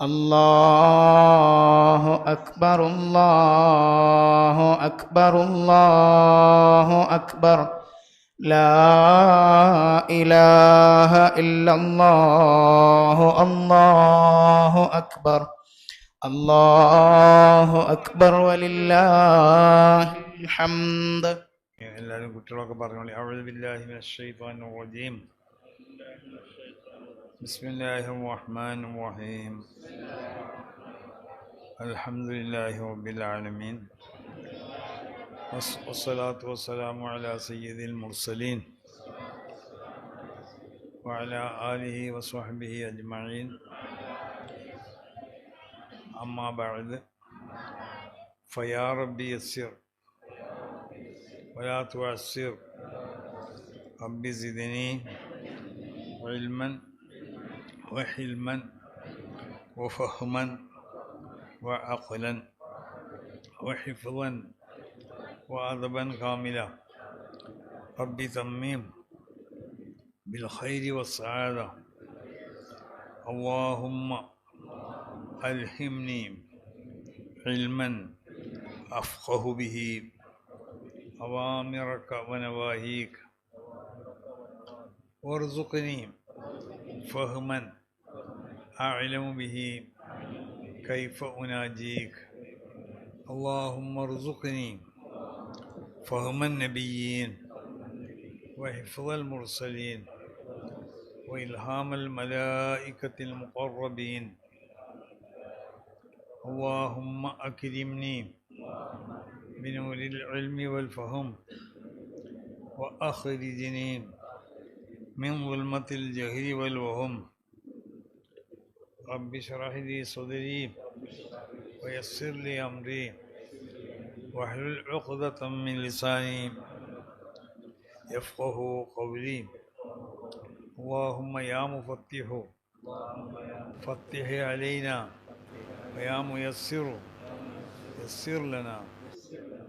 الله أكبر الله أكبر الله أكبر لا إله إلا الله الله أكبر الله أكبر ولله الحمد എല്ലാവരും കുട്ടികളൊക്കെ പറഞ്ഞോളി أعوذ بالله من الشيطان الرجيم بسم الله الرحمن الرحيم. الحمد لله رب العالمين. والص- والصلاة والسلام على سيد المرسلين. وعلى آله وصحبه أجمعين. أما بعد فيا ربي يسر. ولا تعسر. رب زدني علما. وحلما وفهما وعقلا وحفظا وأدبا كاملا. رب تميم بالخير والسعادة. اللهم ألهمني علما أفقه به. أوامرك ونواهيك. وارزقني فهما أعلم به. كيف أناجيك؟ اللهم ارزقني فهم النبيين وحفظ المرسلين وإلهام الملائكة المقربين. اللهم أكرمني بنور العلم والفهم وأخرجني من ظلمة الجهل والوهم. رب اشرح لي صدري ويسر لي أمري واحلل عقدة من لساني يفقه قولي. اللهم يا مفتح فتح علينا ويا ميسر يسر لنا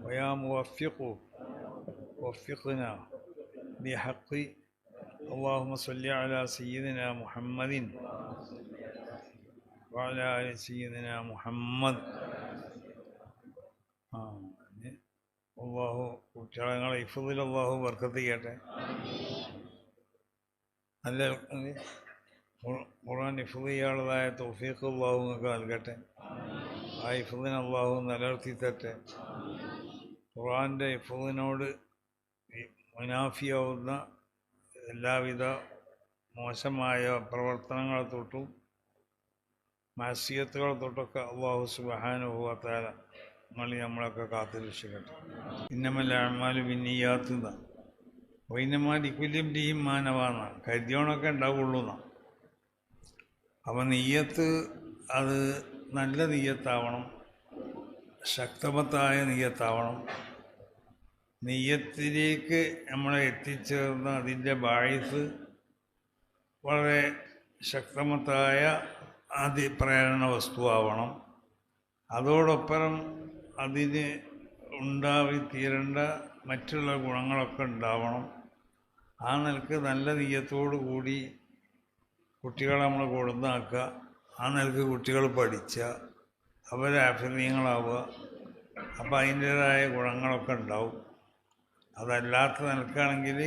ويا موفق وفقنا بحق. اللهم صل على سيدنا محمد وعلى آل سيدنا محمد ആ ഇനി അള്ളാഹു കുട്ടികളെ ഇഫുദിൽ അള്ളാഹു വർക്കത്ത് ചെയ്യട്ടെ നല്ല ഇത് ഖുർ- ഖുർആൻ ഇഫുദ് ചെയ്യാനുള്ളതായ തൗഫീഖ് അള്ളാഹു നിങ്ങൾക്ക് നൽകട്ടെ ആ ഇഫുദിനെ അള്ളാഹു നിലനിർത്തി തട്ടെ ഖുർആൻ്റെ ഇഫുദിനോട് മുനാഫിയാവുന്ന എല്ലാവിധ മോശമായ പ്രവർത്തനങ്ങളെ തൊട്ടും മാസിയത്തുകളെ തൊട്ടൊക്കെ അള്ളാഹു സുബഹാനുഭവത്താല നിങ്ങൾ നമ്മളൊക്കെ കാത്തു രക്ഷിക്കട്ടെ ഇന്നമല്ല അമ്മാൽ പിന്നീയാത്തുന്ന വൈനമാലിക്കുല്യം ടീം മാനവാന്ന. കരുതിയോണൊക്കെ ഉണ്ടാവുള്ളൂ എന്നാണ് അപ്പം നെയ്യത്ത് അത് നല്ല നെയ്യത്താവണം ശക്തമത്തായ നെയ്യത്താവണം നെയ്യത്തിലേക്ക് നമ്മളെ എത്തിച്ചേർന്ന അതിന്റെ ബാഴ്സ് വളരെ ശക്തമത്തായ അതിപ്രേരണ വസ്തുവാവണം അതോടൊപ്പം അതിന് ഉണ്ടാവി തീരേണ്ട മറ്റുള്ള ഗുണങ്ങളൊക്കെ ഉണ്ടാവണം. ആ നിലയ്ക്ക് നല്ല നീയത്തോടു കൂടി കുട്ടികളെ നമ്മൾ കൊടുന്നാക്കുക ആ നിലയ്ക്ക് കുട്ടികൾ പഠിച്ച അവരെ അഭിനയങ്ങളാവുക അപ്പോൾ അതിന്റേതായ ഗുണങ്ങളൊക്കെ ഉണ്ടാവും. അതല്ലാത്ത നിലക്കാണെങ്കിൽ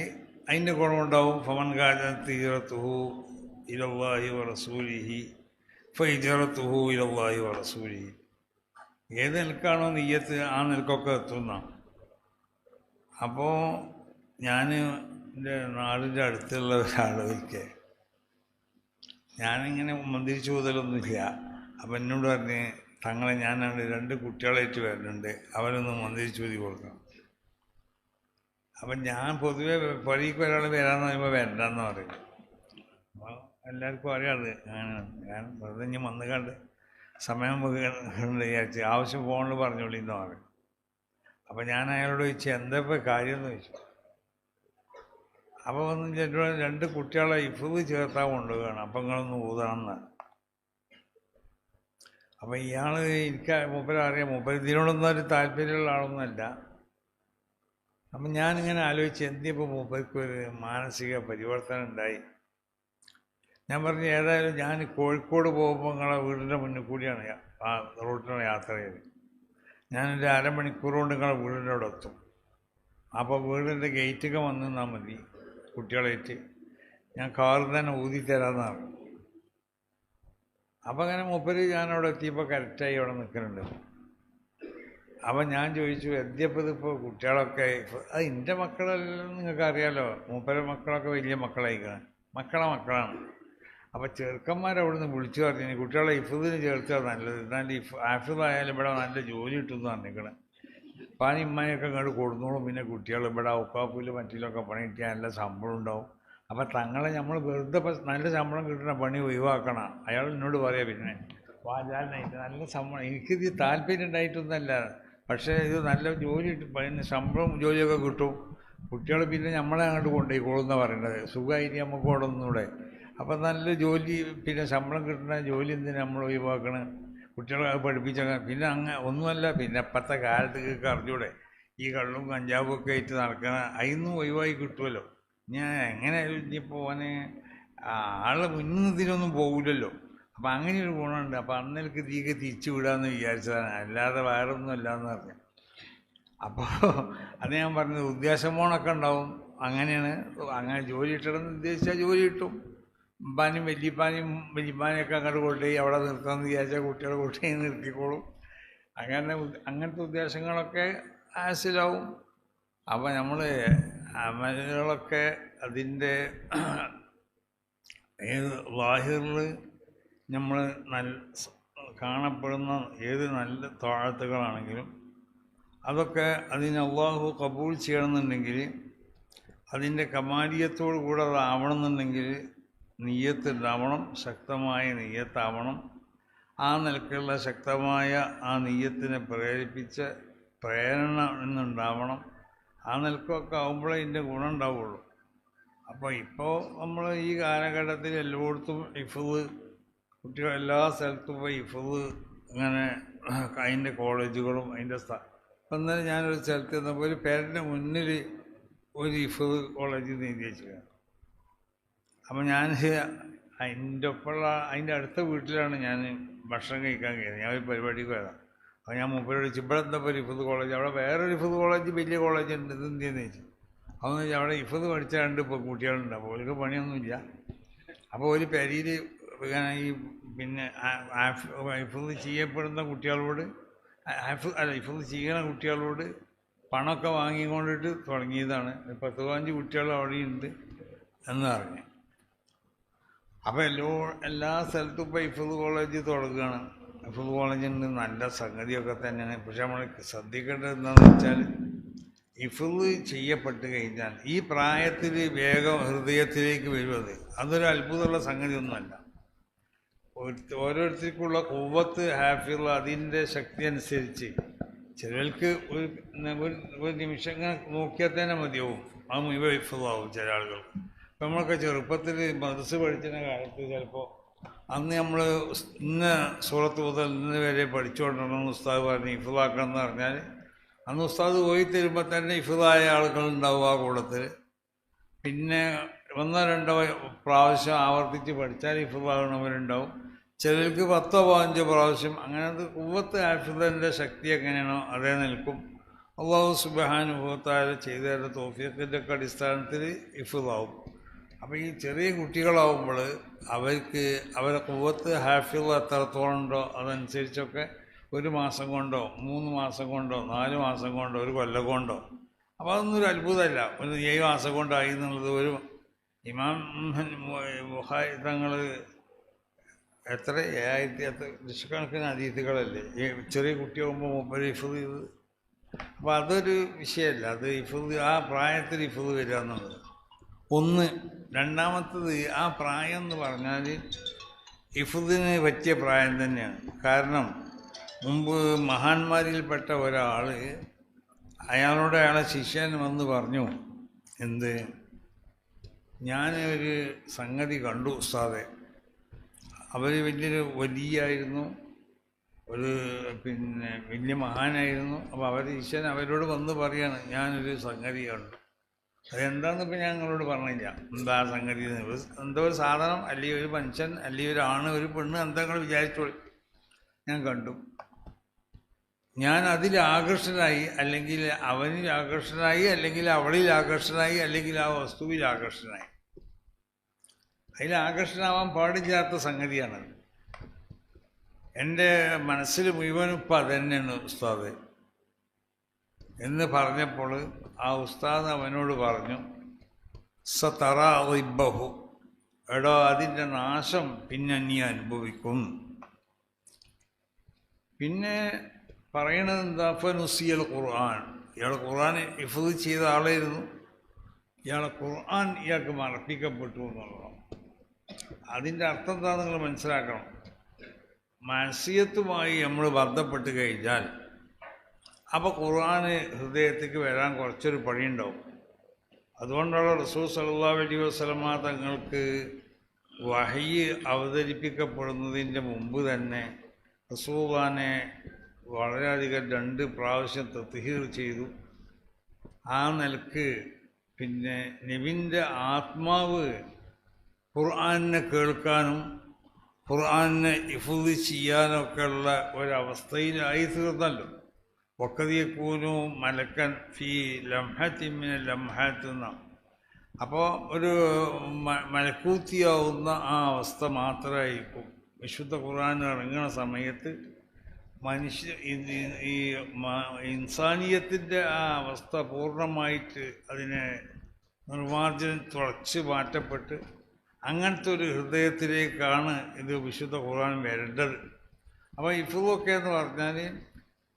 അതിന്റെ ഗുണമുണ്ടാവും. ഫമൻ കാജ തീരത്തുഹു ഇലവാഹി വറസൂലിഹി ഫൈജറത്തുഹു ഇലല്ലാഹി വറസൂലി ഏത് നിൽക്കാണോ നെയ്യത്ത് ആ നിൽക്കൊക്കെ എത്തുന്ന. അപ്പോൾ ഞാൻ എന്റെ നാടിന്റെ അടുത്തുള്ള ഒരാളൊക്കെ ഞാനിങ്ങനെ മന്ദിരിച്ചു പോതലൊന്നുമില്ല അപ്പം എന്നോട് പറഞ്ഞ് തങ്ങളെ ഞാനാണ് രണ്ട് കുട്ടികളായിട്ട് വരുന്നുണ്ട്. അവരൊന്ന് മന്ദിരിച്ചു പോതി കൊടുക്കണം. അപ്പം ഞാൻ പൊതുവേ പള്ളിക്ക് ഒരാൾ വരാമെന്ന് പറയുമ്പോൾ വരണ്ടെന്ന് പറയും. എല്ലാവർക്കും അറിയാതെ ഞാൻ വെറുതെ ഞാൻ വന്ന് കണ്ട് സമയം വിചാരിച്ച് ആവശ്യം ഫോണിൽ പറഞ്ഞോളിന്ന് പറഞ്ഞു അപ്പം ഞാൻ അയാളോട് ചോദിച്ചു എന്താ ഇപ്പോൾ കാര്യമെന്ന് ചോദിച്ചു. അപ്പോൾ വന്ന് ചേട്ടൻ രണ്ട് കുട്ടികളെ ഇഫ്ത് ചേർത്താൻ കൊണ്ടുപോവുകയാണ്. അപ്പം നിങ്ങളൊന്ന് ഊതണമെന്ന് അപ്പം ഇയാൾ എനിക്ക് മൊബൈൽ അറിയാം. മൂപ്പര് ഇതിനോടൊന്നും ഒരു താല്പര്യമുള്ള ആളൊന്നുമല്ല. അപ്പം ഞാനിങ്ങനെ ആലോചിച്ച് എന്തിപ്പോൾ മൂപ്പർക്ക് ഒരു മാനസിക പരിവർത്തനം ഉണ്ടായി? ഞാൻ പറഞ്ഞു ഏതായാലും ഞാൻ കോഴിക്കോട് പോകുമ്പോൾ നിങ്ങളെ വീടിന്റെ മുന്നിൽ കൂടിയാണ് റൂട്ടിലാണ് യാത്ര ചെയ്ത് ഞാനൊരു അരമണിക്കൂർ കൊണ്ട് നിങ്ങളെ വീടിന്റെ അവിടെ എത്തും. അപ്പോൾ വീടിന്റെ ഗേറ്റൊക്കെ വന്ന് നിന്നാൽ മതി കുട്ടികളേറ്റ് ഞാൻ കാറിൽ തന്നെ ഊതി തരാമെന്ന് പറഞ്ഞു. അപ്പം അങ്ങനെ മുപ്പര് ഞാനവിടെ എത്തിയപ്പോൾ കറക്റ്റായി അവിടെ നിൽക്കുന്നുണ്ട് അപ്പം ഞാൻ ചോദിച്ചു എന്തിയപ്പോൾ ഇതിപ്പോൾ കുട്ടികളൊക്കെ അത് എന്റെ മക്കളെല്ലാം നിങ്ങൾക്ക് അറിയാലോ മൂപ്പര മക്കളൊക്കെ വലിയ മക്കളായിക്കണം. മക്കളെ മക്കളാണ്. അപ്പോൾ ചെറുക്കന്മാർ അവിടുന്ന് വിളിച്ചു പറഞ്ഞു കുട്ടികളെ ഇഫുദിന് ചേർത്താൽ നല്ലത്. എന്നാൽ ഇഫ് ആഫിദായാലും ഇവിടെ നല്ല ജോലി കിട്ടുമെന്ന് പറഞ്ഞിരിക്കണം. പാനി ഇമ്മയൊക്കെ ഇങ്ങോട്ട് കൊടുന്നോളും. പിന്നെ കുട്ടികൾ ഇവിടെ ഉപ്പാപ്പൂൽ മറ്റിലൊക്കെ പണി കിട്ടിയാൽ നല്ല ശമ്പളം ഉണ്ടാവും. അപ്പം തങ്ങളെ നമ്മൾ വെറുതെ നല്ല ശമ്പളം കിട്ടുന്ന പണി ഒഴിവാക്കണം. അയാൾ എന്നോട് പറയാം പിന്നെ വാചാലിനായിട്ട് നല്ല ശമ്പളം എനിക്കിത് താല്പര്യം ഉണ്ടായിട്ടൊന്നുമല്ല. പക്ഷേ ഇത് നല്ല ജോലി പിന്നെ ശമ്പളം ജോലിയൊക്കെ കിട്ടും. കുട്ടികൾ പിന്നെ നമ്മളെ അങ്ങോട്ട് കൊണ്ടുപോയിക്കോളും എന്നാണ് പറയുന്നത് സുഖമായിട്ട് നമുക്ക് അവിടെ ഒന്നുകൂടെ അപ്പം നല്ല ജോലി പിന്നെ ശമ്പളം കിട്ടുന്ന ജോലി എന്തിനാ നമ്മൾ ഒഴിവാക്കണം? കുട്ടികളെ പഠിപ്പിച്ച പിന്നെ അങ്ങ് ഒന്നുമല്ല പിന്നെ അപ്പത്തെ കാലത്ത് നിങ്ങൾക്ക് അറിഞ്ഞൂടെ. ഈ കള്ളും കഞ്ചാവും ഒക്കെ ആയിട്ട് നടക്കണ അതിന്നും ഒഴിവായി കിട്ടുമല്ലോ ഞാൻ എങ്ങനെയായാലും ഇനിയിപ്പോൾ ഓനെ ആളെ മുന്നതിനൊന്നും പോകില്ലല്ലോ അപ്പം അങ്ങനെ ഒരു ഗുണമുണ്ട്. അപ്പം അന്നേക്ക് തീക്ക് തിരിച്ചു വിടാമെന്ന് വിചാരിച്ചതാണ്. അല്ലാതെ വേറെ ഒന്നും അല്ലാന്ന് പറഞ്ഞു. അപ്പോൾ അത് ഞാൻ പറഞ്ഞത് ഉദ്ദേശമോണൊക്കെ ഉണ്ടാവും. അങ്ങനെയാണ്. അങ്ങനെ ജോലി കിട്ടണമെന്ന് ഉദ്ദേശിച്ചാൽ ജോലി കിട്ടും. ഉമ്പാനും വല്യപ്പാനും വല്യപ്പാനെയൊക്കെ അങ്ങോട്ട് കൊണ്ടുപോയി അവിടെ നിർത്താമെന്ന് വിചാരിച്ചാൽ കുട്ടികളെ കൊണ്ടുപോയി നിർത്തിക്കോളും. അങ്ങനെ അങ്ങനത്തെ ഉദ്ദേശങ്ങളൊക്കെ ആസിലാവും. അപ്പോൾ നമ്മൾ അമലുകളൊക്കെ അതിന്റെ ഏത് വാഹിറിൽ നമ്മൾ നല്ല കാണപ്പെടുന്ന ഏത് നല്ല താഴത്തുകളാണെങ്കിലും അതൊക്കെ അതിന് അള്ളാഹു കബൂൾ ചെയ്യണമെന്നുണ്ടെങ്കിൽ അതിന്റെ കമാലിയത്തോടു കൂടെ അതാവണമെന്നുണ്ടെങ്കിൽ നീയത്ത് ഉണ്ടാവണം ശക്തമായ നീയത്താവണം. ആ നിലക്കുള്ള ശക്തമായ ആ നീയത്തിനെ പ്രേരിപ്പിച്ച് പ്രേരണ എന്നുണ്ടാവണം. ആ നിലക്കൊക്കെ ആകുമ്പോഴേ ഇതിന്റെ ഗുണം ഉണ്ടാവുള്ളൂ. അപ്പോൾ ഇപ്പോൾ നമ്മൾ ഈ കാലഘട്ടത്തിൽ എല്ലായിടത്തും ഇഫുദ് കുട്ടികൾ എല്ലാ സ്ഥലത്തും പോയി ഇഫുദ് ഇങ്ങനെ അതിന്റെ കോളേജുകളും അതിന്റെ സ്ഥ ഇപ്പം ഇന്നലെ ഞാനൊരു സ്ഥലത്ത് നിന്നപ്പോൾ ഒരു പേരന്റെ മുന്നിൽ ഒരു ഇഫുദ് കോളേജിൽ നിന്ന് എഴുതി വെച്ചിരിക്കുകയാണ്. അപ്പം ഞാൻ അതിന്റെ ഒപ്പമുള്ള അതിന്റെ അടുത്ത വീട്ടിലാണ് ഞാൻ ഭക്ഷണം കഴിക്കാൻ കയറി ഞാൻ ഒരു പരിപാടിക്ക് പോയതാണ് അപ്പോൾ ഞാൻ മുമ്പിലോട് എന്താ ഒരു ഇഫുദ് കോളേജ്? അവിടെ വേറൊരു ഇഫുദ് കോളേജ് വലിയ കോളേജ് ഉണ്ട് ഇത് എന്തിയെന്ന് ചോദിച്ചു. അതെന്ന് വെച്ചാൽ അവിടെ ഇഫുദ് പഠിച്ച രണ്ട് ഇപ്പോൾ കുട്ടികളുണ്ട്. അപ്പോൾ അവർക്ക് പണിയൊന്നുമില്ല. അപ്പോൾ ഒരു പെരിയിൽ ഈ പിന്നെ ഇഫുദ് ചെയ്യപ്പെടുന്ന കുട്ടികളോട് അല്ല ഇഫുദ് ചെയ്യണ കുട്ടികളോട് പണമൊക്കെ വാങ്ങിക്കൊണ്ടിട്ട് തുടങ്ങിയതാണ്. പത്ത് പതിനഞ്ച് കുട്ടികൾ അവിടെയുണ്ട് എന്ന് പറഞ്ഞു. അപ്പോൾ എല്ലോ എല്ലാ സ്ഥലത്തും ഇപ്പോൾ ഇഫത് കോളേജ് തുടങ്ങുകയാണ്. ഇഫത് കോളേജിന്റെ നല്ല സംഗതിയൊക്കെ തന്നെയാണ്. പക്ഷെ നമ്മൾ ശ്രദ്ധിക്കേണ്ടത് എന്താണെന്ന് വെച്ചാൽ ഇഫത് ചെയ്യപ്പെട്ട് കഴിഞ്ഞാൽ ഈ പ്രായത്തിൽ വേഗം ഹൃദയത്തിലേക്ക് വരുന്നത് അതൊരു അത്ഭുതമുള്ള സംഗതിയൊന്നുമല്ല. ഓരോരുത്തർക്കുള്ള കൂവത്ത് ഹാഫിള്ള അതിന്റെ ശക്തി അനുസരിച്ച് ചിലർക്ക് ഒരു ഒരു നിമിഷം നോക്കിയാൽ തന്നെ മതിയാവും. ആ മുഴുവൻ ഇഫതാവും ചില ആളുകൾക്ക്. നമ്മളൊക്കെ ചെറുപ്പത്തിൽ മദ്രസ് പഠിച്ചിരുന്ന കാലത്ത് ചിലപ്പോൾ അന്ന് നമ്മൾ ഇന്ന സൂറത്ത് മുതൽ ഇന്ന് വരെ പഠിച്ചുകൊണ്ടിരുന്ന ഉസ്താദ് പറഞ്ഞ് ഇഫുദാക്കണം എന്ന് പറഞ്ഞാൽ അന്ന് ഉസ്താദ് പോയി തരുമ്പോൾ തന്നെ ഇഫുള്ളായ ആളുകളുണ്ടാവും ആ കൂട്ടത്തിൽ പിന്നെ ഒന്നോ രണ്ടോ പ്രാവശ്യം ആവർത്തിച്ച് പഠിച്ചാൽ ഇഫുദാകണവരുണ്ടാവും ചിലർക്ക് പത്തോ പതിനഞ്ചോ പ്രാവശ്യം അങ്ങനത്തെ കുവത്ത് ആഫിദന്റെ ശക്തി എങ്ങനെയാണോ അതേ നിൽക്കും അള്ളാഹു സുബാനുഭവത്താൽ ചെയ്തതിന്റെ തോഫിയത്തിന്റെ ഒക്കെ അടിസ്ഥാനത്തിൽ ഹിഫുള്ളാവും അപ്പോൾ ഈ ചെറിയ കുട്ടികളാവുമ്പോൾ അവർക്ക് അവരെ കുവത്ത് ഹാഫിദ് എത്രത്തോളം ഉണ്ടോ അതനുസരിച്ചൊക്കെ ഒരു മാസം കൊണ്ടോ മൂന്ന് മാസം കൊണ്ടോ നാല് മാസം കൊണ്ടോ ഒരു കൊല്ലം കൊണ്ടോ. അപ്പോൾ അതൊന്നും ഒരു അത്ഭുതമല്ല. ഒരു ഏഴ് മാസം കൊണ്ടായി എന്നുള്ളത് ഒരു ഇമാം തങ്ങൾ എത്ര? ഏഴായിരത്തി എത്ര? ലക്ഷക്കണക്കിന് അതീതികളല്ലേ ചെറിയ കുട്ടിയാകുമ്പോൾ മൂപ്പര് ഇഫുദ് ചെയ്ത്. അപ്പോൾ അതൊരു വിഷയമല്ല. അത് ഇഫുദ് ആ പ്രായത്തിൽ ഇഫുദ് വരിക എന്നുള്ളത്. ഒന്ന് രണ്ടാമത്തത് ആ പ്രായം എന്ന് പറഞ്ഞാൽ ഇഫുദിന് പറ്റിയ പ്രായം തന്നെയാണ്. കാരണം മുമ്പ് മഹാന്മാരിൽപ്പെട്ട ഒരാൾ അയാളോട് അയാളെ ശിഷ്യൻ വന്ന് പറഞ്ഞു എന്ത്? ഞാൻ ഒരു സംഗതി കണ്ടു ഉസ്താദെ. അവർ വലിയൊരു വലിയായിരുന്നു. ഒരു പിന്നെ വലിയ മഹാനായിരുന്നു. അപ്പോൾ അവർ ഈശ്വരൻ അവരോട് വന്ന് പറയാണ് ഞാനൊരു സംഗതി കണ്ടു. അതെന്താണെന്ന് ഇപ്പം ഞാൻ നിങ്ങളോട് പറഞ്ഞില്ല. എന്താ സംഗതി എന്തോ ഒരു സാധനം അല്ലെങ്കിൽ ഒരു മനുഷ്യൻ അല്ലെങ്കിൽ ഒരു ആണ് ഒരു പെണ്ണ് എന്താ നിങ്ങൾ വിചാരിച്ചോളി ഞാൻ കണ്ടു. ഞാൻ അതിൽ ആകർഷനായി അല്ലെങ്കിൽ അവനിൽ ആകർഷനായി അല്ലെങ്കിൽ അവളിൽ ആകർഷനായി അല്ലെങ്കിൽ ആ വസ്തുവിൽ ആകർഷനായി. അതിൽ ആകർഷനാവാൻ പാടില്ലാത്ത സംഗതിയാണത് എന്റെ മനസ്സിൽ മുഴുവനും ഇപ്പം അതന്നെയാണ് ഉസ്താദ്. എന്ന് പറഞ്ഞപ്പോൾ ആ ഉസ്താദ് അവനോട് പറഞ്ഞു സതറാബഹു എടോ അതിന്റെ നാശം പിന്നെ നീ അനുഭവിക്കും പിന്നെ പറയണത് എന്താ? ഫനുസിയൽ ഖുർആൻ. ഇയാൾ ഖുർആൻ ഇഫത് ചെയ്ത ആളായിരുന്നു. ഇയാളെ ഖുർആൻ ഇയാൾക്ക് മറപ്പിക്കപ്പെട്ടു എന്നുള്ളതാണ്. അതിന്റെ അർത്ഥം എന്താ നിങ്ങൾ മനസ്സിലാക്കണം. മനസ്സിയത്തുമായി നമ്മൾ ബന്ധപ്പെട്ട് കഴിഞ്ഞാൽ അപ്പോൾ ഖുർആന് ഹൃദയത്തേക്ക് വരാൻ കുറച്ചൊരു പണിയുണ്ടാവും. അതുകൊണ്ടാണ് റസൂൽ സല്ലല്ലാഹു അലൈഹി വസല്ലമ തങ്ങൾക്ക് വഹയ്യ് അവതരിപ്പിക്കപ്പെടുന്നതിന്റെ മുമ്പ് തന്നെ റസൂഖാനെ വളരെയധികം രണ്ട് പ്രാവശ്യം തത്ഹീർ ചെയ്തു. ആ നിലയ്ക്ക് പിന്നെ നബിന്റെ ആത്മാവ് ഖുർആനെ കേൾക്കാനും ഖുർആനെ ഇഫുദ് ചെയ്യാനൊക്കെയുള്ള ഒരവസ്ഥയിലായി തീർന്നല്ലോ. വക്കതിയക്കൂനു മലക്കൻ ഫി ലംഹത്തിമിന് ലംഹത്തുന്ന. അപ്പോൾ ഒരു മലക്കൂത്തിയാവുന്ന ആ അവസ്ഥ മാത്രമായിരിക്കും. വിശുദ്ധ ഖുർആൻ ഇറങ്ങുന്ന സമയത്ത് മനുഷ്യ ഈ ഇൻസാനിയത്തിന്റെ ആ അവസ്ഥ പൂർണമായിട്ട് അതിനെ നിർമാർജനം തുളച്ച് മാറ്റപ്പെട്ട് അങ്ങനത്തെ ഒരു ഹൃദയത്തിലേക്കാണ് ഇത് വിശുദ്ധ ഖുർആൻ വരേണ്ടത്. അപ്പോൾ ഇഫുവൊക്കെ എന്ന് പറഞ്ഞാൽ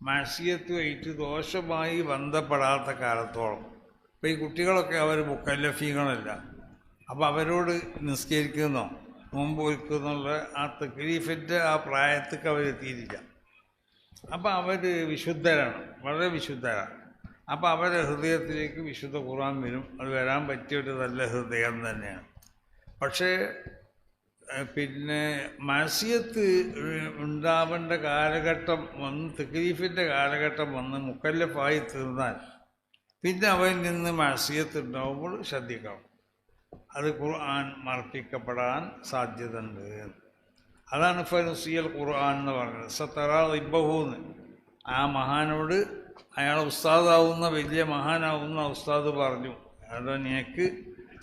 മാസിയത്തുമായിട്ട് ദോഷമായി ബന്ധപ്പെടാത്ത കാലത്തോളം. ഇപ്പോൾ ഈ കുട്ടികളൊക്കെ അവർ മുക്കല്ലഫീകളല്ല അപ്പോൾ അവരോട് നിസ്കരിക്കുന്നോ. നോമ്പ് ഒരുക്കുന്നുള്ള ആ തക്ലീഫിന്റെ ആ പ്രായത്തേക്ക് അവരെത്തിയിട്ടില്ല അപ്പോൾ അവർ വിശുദ്ധരാണ്. വളരെ വിശുദ്ധരാണ്. അപ്പോൾ അവരുടെ ഹൃദയത്തിലേക്ക് വിശുദ്ധ ഖുർആൻ വരും. അത് വരാൻ പറ്റിയ ഒരു നല്ല ഹൃദയം തന്നെയാണ്. പക്ഷേ പിന്നെ മാസിയത്ത് ഉണ്ടാവേണ്ട കാലഘട്ടം വന്ന് തക്ലീഫിന്റെ കാലഘട്ടം വന്ന് മുക്കല്ലഫായി തീർന്നാൽ പിന്നെ അവൻ നിന്ന് മാസിയത്ത് ഉണ്ടാവുമ്പോൾ ശ്രദ്ധിക്കണം. അത് ഖുർആൻ മർപ്പിക്കപ്പെടാൻ സാധ്യതയുണ്ട്. അതാണ് ഫനുസിയൽ ഖുർആൻ എന്ന് പറഞ്ഞത് സത്തറാ ഇബഹൂന്ന് ആ മഹാനോട് അയാൾ ഉസ്താദാവുന്ന വലിയ മഹാനാവുന്ന ഉസ്താദ് പറഞ്ഞു അതോ നിനക്ക്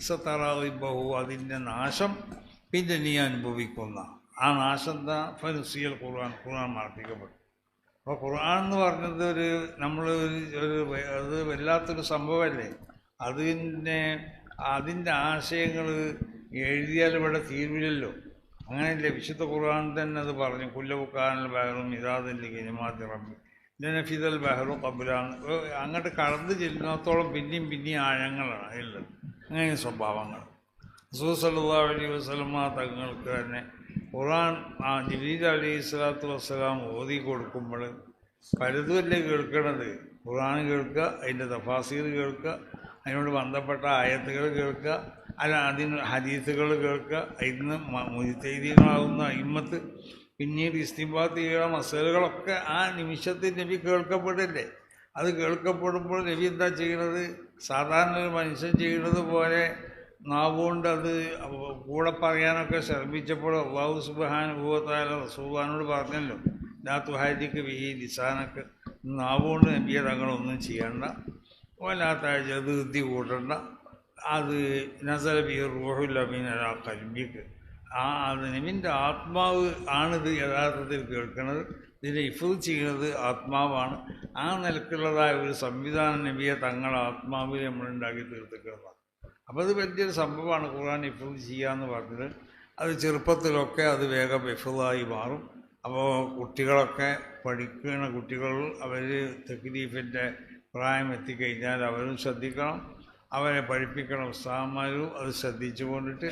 സത്തറാ ഇബഹു അതിന്റെ നാശം പിന്നെ നീ അനുഭവിക്കുന്ന ആ നാശന്ത ഫനുസിയൽ ഖുർആൻ ഖുർആൻ മാർപ്പിക്കപ്പെട്ടു അപ്പോൾ ഖുർആൻ എന്ന് പറഞ്ഞത് ഒരു നമ്മൾ ഒരു അത് വല്ലാത്തൊരു സംഭവമല്ലേ? അതിന്റെ അതിന്റെ ആശയങ്ങൾ എഴുതിയാൽ ഇവിടെ തീരുവില്ലല്ലോ. അങ്ങനെയല്ലേ? വിശുദ്ധ ഖുർആൻ തന്നെ അത് പറഞ്ഞു. കുല്ലവുക്കാനൽ ബഹറും ഇതാദിന്റെ ഗിനിമാതി റബ്ബി. ലനഫിദൽ ബഹറു കബുലാണ് അങ്ങോട്ട് കടന്നു ചെല്ലുന്നിടത്തോളം പിന്നെയും പിന്നെയും ആഴങ്ങളാണ് അതിലുള്ളത് അങ്ങനെ സ്വഭാവങ്ങൾ. റസൂസല്ലാ അലൈഹി വസ്ലമ തങ്ങൾക്ക് തന്നെ ഖുറാൻ ആ ജലീൽ അലി സ്വലാത്തു വസ്സലാം ഓതി കൊടുക്കുമ്പോൾ പലതുമല്ലേ കേൾക്കണത്? ഖുറാൻ കേൾക്കുക അതിന്റെ തഫാസീർ കേൾക്കുക അതിനോട് ബന്ധപ്പെട്ട ആയത്തുകൾ കേൾക്കുക അല്ല അതിന് ഹദീസുകൾ കേൾക്കുക ഇന്ന് മുജിത്തൈദികളാവുന്ന അയിമത്ത് പിന്നീട് ഇസ്തിബാത്ത് ചെയ്യുന്ന മസലുകളൊക്കെ ആ നിമിഷത്തിൽ നബി കേൾക്കപ്പെടില്ലേ? അത് കേൾക്കപ്പെടുമ്പോൾ നബി എന്താ ചെയ്യണത് സാധാരണ ഒരു മനുഷ്യൻ ചെയ്യുന്നത് പോലെ നാവുകൊണ്ട് അത് കൂടെ പറയാനൊക്കെ ശ്രമിച്ചപ്പോൾ അള്ളാഹു സുബാൻ ഭൂവത്തായ റസൂബാനോട് പറഞ്ഞല്ലോ ലാ തുഹാരിക്ക് ഈ നിസാനൊക്കെ നാവുകൊണ്ട് നബിയെ തങ്ങളൊന്നും ചെയ്യണ്ട വല്ലാത്ത ജതുതി കൂട്ടണ്ട. അത് നസല ബി ആ അലാ ആ അത് നബിന്റെ ആത്മാവ് ആണിത് യഥാർത്ഥത്തിൽ കേൾക്കുന്നത് ഇതിനെ ഇഫുദ് ചെയ്യുന്നത് ആത്മാവാണ്. ആ നിലക്കുള്ളതായ ഒരു സംവിധാനം നബിയെ തങ്ങൾ ആത്മാവിൽ നമ്മളുണ്ടാക്കി തീർത്തിക്കുന്നതാണ് അപ്പോൾ അത് വലിയൊരു സംഭവമാണ് ഖുർആൻ ഹിഫുൾ ചെയ്യുക എന്ന് പറഞ്ഞത്. അത് ചെറുപ്പത്തിലൊക്കെ അത് വേഗം ഇഫുദായി മാറും. അപ്പോൾ കുട്ടികളൊക്കെ പഠിക്കുന്ന കുട്ടികൾ അവർ തെക്ലീഫിന്റെ പ്രായം എത്തിക്കഴിഞ്ഞാൽ അവരും ശ്രദ്ധിക്കണം. അവരെ പഠിപ്പിക്കണം ഉസ്താഹന്മാരും അത് ശ്രദ്ധിച്ചു കൊണ്ടിട്ട്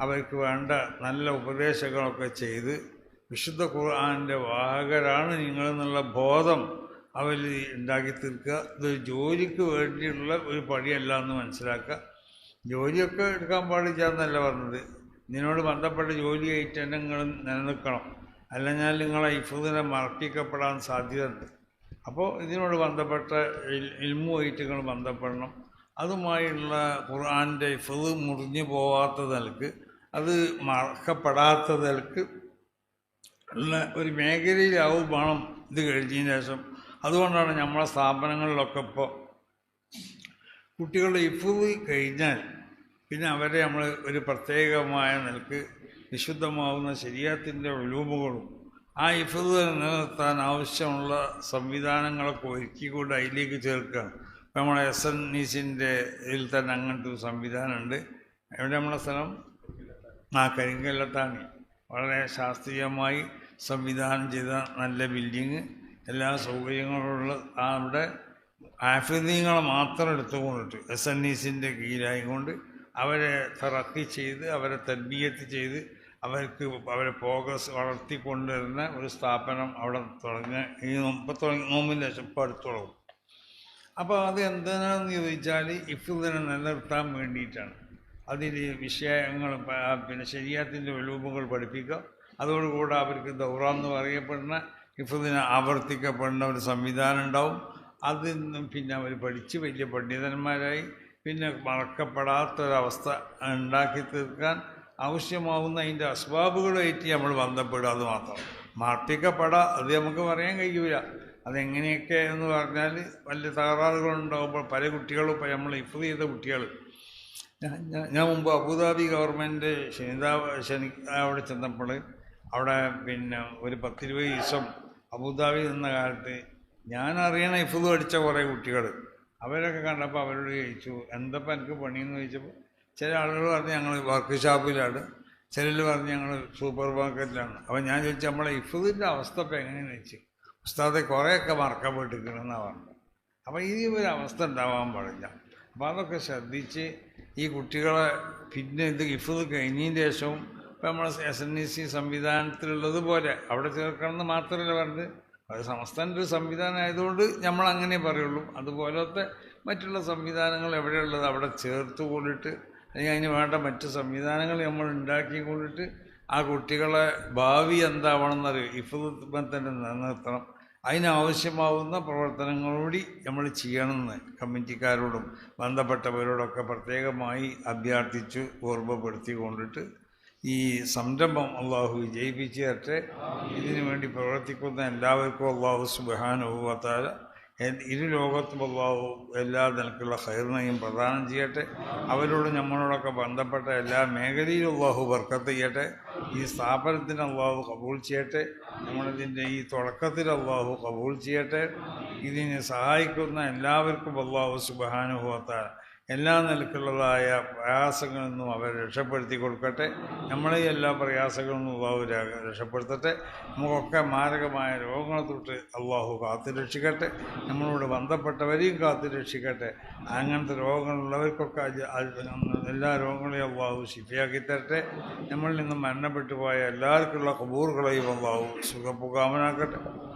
അവർക്ക് വേണ്ട നല്ല ഉപദേശങ്ങളൊക്കെ ചെയ്ത് വിശുദ്ധ ഖുർആാനിന്റെ വാഹകരാണ് നിങ്ങളെന്നുള്ള ബോധം അവർ ഉണ്ടാക്കി തീർക്കുക. ഇത് ജോലിക്ക് വേണ്ടിയുള്ള ഒരു പണിയല്ല എന്ന് മനസ്സിലാക്കുക. ജോലിയൊക്കെ എടുക്കാൻ പാടില്ല പറഞ്ഞത്. ഇതിനോട് ബന്ധപ്പെട്ട തന്നെ നിങ്ങൾ നിലനിൽക്കണം. അല്ലെങ്കിൽ നിങ്ങളെ ഇഫുദിനെ മറക്കിക്കപ്പെടാൻ സാധ്യതയുണ്ട്. അപ്പോൾ ഇതിനോട് ബന്ധപ്പെട്ട ഇൽമു നിങ്ങൾ ബന്ധപ്പെടണം. അതുമായുള്ള ഖുർആാന്റെ ഇഫുദ് മുറിഞ്ഞു പോവാത്ത നിലയ്ക്ക് അത് മറക്കപ്പെടാത്ത നിലയ്ക്ക് ഉള്ള ഒരു മേഖലയിലാവും വേണം ഇത് കഴിഞ്ഞതിന് ശേഷം. അതുകൊണ്ടാണ് നമ്മളെ സ്ഥാപനങ്ങളിലൊക്കെ ഇപ്പോൾ കുട്ടികളുടെ ഇഫുദ് കഴിഞ്ഞാൽ പിന്നെ അവരെ നമ്മൾ ഒരു പ്രത്യേകമായ നിലയ്ക്ക് വിശുദ്ധമാവുന്ന ശരീരത്തിന്റെ ഉലൂമുകളും ആ ഇഫുദ് നിലനിർത്താൻ ആവശ്യമുള്ള സംവിധാനങ്ങളൊക്കെ ഒരുക്കിക്കൊണ്ട് അതിലേക്ക് ചേർക്കുക. ഇപ്പം നമ്മളെ എസ് എൻ നീസിന്റെ ഇതിൽ തന്നെ അങ്ങനത്തെ ഒരു സംവിധാനമുണ്ട്. എവിടെ നമ്മളെ സ്ഥലം? ആ കരിങ്കല്ലത്താണ്. വളരെ ശാസ്ത്രീയമായി സംവിധാനം ചെയ്ത നല്ല ബിൽഡിങ് എല്ലാ സൗകര്യങ്ങളുള്ള ആ അവിടെ ആഫിദീങ്ങളെ മാത്രം എടുത്തുകൊണ്ടിട്ട് എസ് എൻ ഇസിന്റെ കീഴിലായിക്കൊണ്ട് അവരെ തറക്കി ചെയ്ത് അവരെ തൽബിയത്ത് ചെയ്ത് അവർക്ക് അവരെ പ്രോഗ്രസ് വളർത്തിക്കൊണ്ടുവരുന്ന ഒരു സ്ഥാപനം അവിടെ തുടങ്ങുക ഈ ഇപ്പം തുടങ്ങി നോമ്പിന്റെ ശേഷം ഇപ്പോൾ അടുത്ത് തുടങ്ങും. അപ്പോൾ അത് എന്തിനാണെന്ന് ചോദിച്ചാൽ ഇഫുദിനെ നിലനിർത്താൻ വേണ്ടിയിട്ടാണ്. അതിൽ വിഷയങ്ങൾ പിന്നെ ശരിയാത്തിന്റെ വിലൂപങ്ങൾ പഠിപ്പിക്കുക. അതോടുകൂടെ അവർക്ക് ദൗറ എന്ന് പറയപ്പെടുന്ന ഇഫുദിനെ ആവർത്തിക്കപ്പെടുന്ന ഒരു സംവിധാനം ഉണ്ടാവും. അതിൽ നിന്നും പിന്നെ അവർ പഠിച്ച് വലിയ പണ്ഡിതന്മാരായി പിന്നെ മറക്കപ്പെടാത്തൊരവസ്ഥ ഉണ്ടാക്കി തീർക്കാൻ ആവശ്യമാവുന്ന അതിന്റെ അസ്ബാബുകളുമായിട്ട് നമ്മൾ ബന്ധപ്പെടുക അത് മാത്രം. മർപ്പിക്കപ്പെടാം അത് നമുക്ക് പറയാൻ കഴിയൂല. അതെങ്ങനെയൊക്കെ എന്ന് പറഞ്ഞാൽ വലിയ തകരാറുകളുണ്ടാകുമ്പോൾ പല കുട്ടികളും ഇപ്പം നമ്മൾ ഇഫ് ചെയ്ത കുട്ടികൾ. ഞാൻ മുമ്പ് അബുദാബി ഗവൺമെന്റ് ശനിതാ ശനി അവിടെ ചെന്നപ്പോൾ അവിടെ പിന്നെ ഒരു പത്തിരുപത് ദിവസം അബുദാബി നിന്ന കാലത്ത് ഞാൻ അറിയണ ഇഫുദ് കുറേ കുട്ടികൾ അവരൊക്കെ കണ്ടപ്പോൾ അവരോട് ചോദിച്ചു എന്തപ്പോൾ എനിക്ക് പണിയെന്ന് ചോദിച്ചപ്പോൾ ചില ആളുകൾ പറഞ്ഞ് ഞങ്ങൾ വർക്ക് ഷോപ്പിലാണ് ചിലർ പറഞ്ഞ് ഞങ്ങൾ സൂപ്പർ മാർക്കറ്റിലാണ്. അപ്പോൾ ഞാൻ ചോദിച്ചു നമ്മളെ ഇഫുദിന്റെ അവസ്ഥ ഇപ്പം എങ്ങനെയാണെന്ന് ചോദിച്ചു? ഉസ്താദെ കുറേയൊക്കെ മറക്കപ്പെട്ടിരിക്കണമെന്നാണ് പറഞ്ഞത്. അപ്പോൾ ഈ ഒരു അവസ്ഥ ഉണ്ടാവാൻ പാടില്ല. അപ്പോൾ അതൊക്കെ ശ്രദ്ധിച്ച് ഈ കുട്ടികളെ പിന്നെ ഇത് ഇഫുദ് കഴിഞ്ഞതിന് ശേഷവും ഇപ്പം നമ്മൾ എസ് എൻ ഇ സി സംവിധാനത്തിലുള്ളത് പോലെ അവിടെ ചേർക്കണം എന്ന് മാത്രമല്ല പറഞ്ഞത്. അത് സംസ്ഥാനത്തെ ഒരു സംവിധാനം ആയതുകൊണ്ട് നമ്മൾ അങ്ങനെ പറയുള്ളൂ. അതുപോലത്തെ മറ്റുള്ള സംവിധാനങ്ങൾ എവിടെയുള്ളത് അവിടെ ചേർത്ത് കൊണ്ടിട്ട് അല്ലെങ്കിൽ അതിന് വേണ്ട മറ്റ് സംവിധാനങ്ങൾ നമ്മൾ ഉണ്ടാക്കി കൊണ്ടിട്ട് ആ കുട്ടികളെ ഭാവി എന്താവണമെന്നറിയും? ഇഫുദ് തന്നെ നിലനിർത്തണം. അതിനാവശ്യമാവുന്ന പ്രവർത്തനങ്ങളോടി നമ്മൾ ചെയ്യണമെന്ന് കമ്മിറ്റിക്കാരോടും ബന്ധപ്പെട്ടവരോടൊക്കെ പ്രത്യേകമായി അഭ്യർത്ഥിച്ച് ഓർമ്മപ്പെടുത്തി കൊണ്ടിട്ട് ഈ സംരംഭം അള്ളാഹു വിജയിപ്പിച്ചു ഇതിനു വേണ്ടി പ്രവർത്തിക്കുന്ന എല്ലാവർക്കും അള്ളാഹു സുബാനുഭവത്താല ഇരു ലോകത്തും അള്ളാഹു എല്ലാ നിലക്കുള്ള ഹൈറിനെയും പ്രദാനം ചെയ്യട്ടെ. അവരോട് നമ്മളോടൊക്കെ ബന്ധപ്പെട്ട എല്ലാ മേഖലയിലും അള്ളാഹു വർക്കത്ത് ചെയ്യട്ടെ. ഈ സ്ഥാപനത്തിന് അള്ളാഹു കബൂൾ ചെയ്യട്ടെ. നമ്മളിതിന്റെ ഈ തുടക്കത്തിൽ അള്ളാഹു കബൂൾ ചെയ്യട്ടെ. ഇതിനെ സഹായിക്കുന്ന എല്ലാവർക്കും അള്ളാഹു സുബാനുഭവത്താൽ എല്ലാ നിലക്കുള്ളതായ പ്രയാസങ്ങളിൽ നിന്നും അവരെ രക്ഷപ്പെടുത്തി കൊടുക്കട്ടെ. നമ്മളെ എല്ലാ പ്രയാസങ്ങളിൽ നിന്നും അള്ളാഹു രക്ഷപ്പെടുത്തട്ടെ. നമുക്കൊക്കെ മാരകമായ രോഗങ്ങളെ തൊട്ട് അള്ളാഹു കാത്തുരക്ഷിക്കട്ടെ നമ്മളോട് ബന്ധപ്പെട്ടവരെയും കാത്തുരക്ഷിക്കട്ടെ അങ്ങനത്തെ രോഗങ്ങളുള്ളവർക്കൊക്കെ എല്ലാ രോഗങ്ങളെയും അള്ളാഹു ശിഫിയാക്കി തരട്ടെ. നമ്മളിൽ നിന്നും മരണപ്പെട്ടു പോയ എല്ലാവർക്കുള്ള കബൂറുകളെയും അള്ളാഹു സുഖപ്പുകാമനാക്കട്ടെ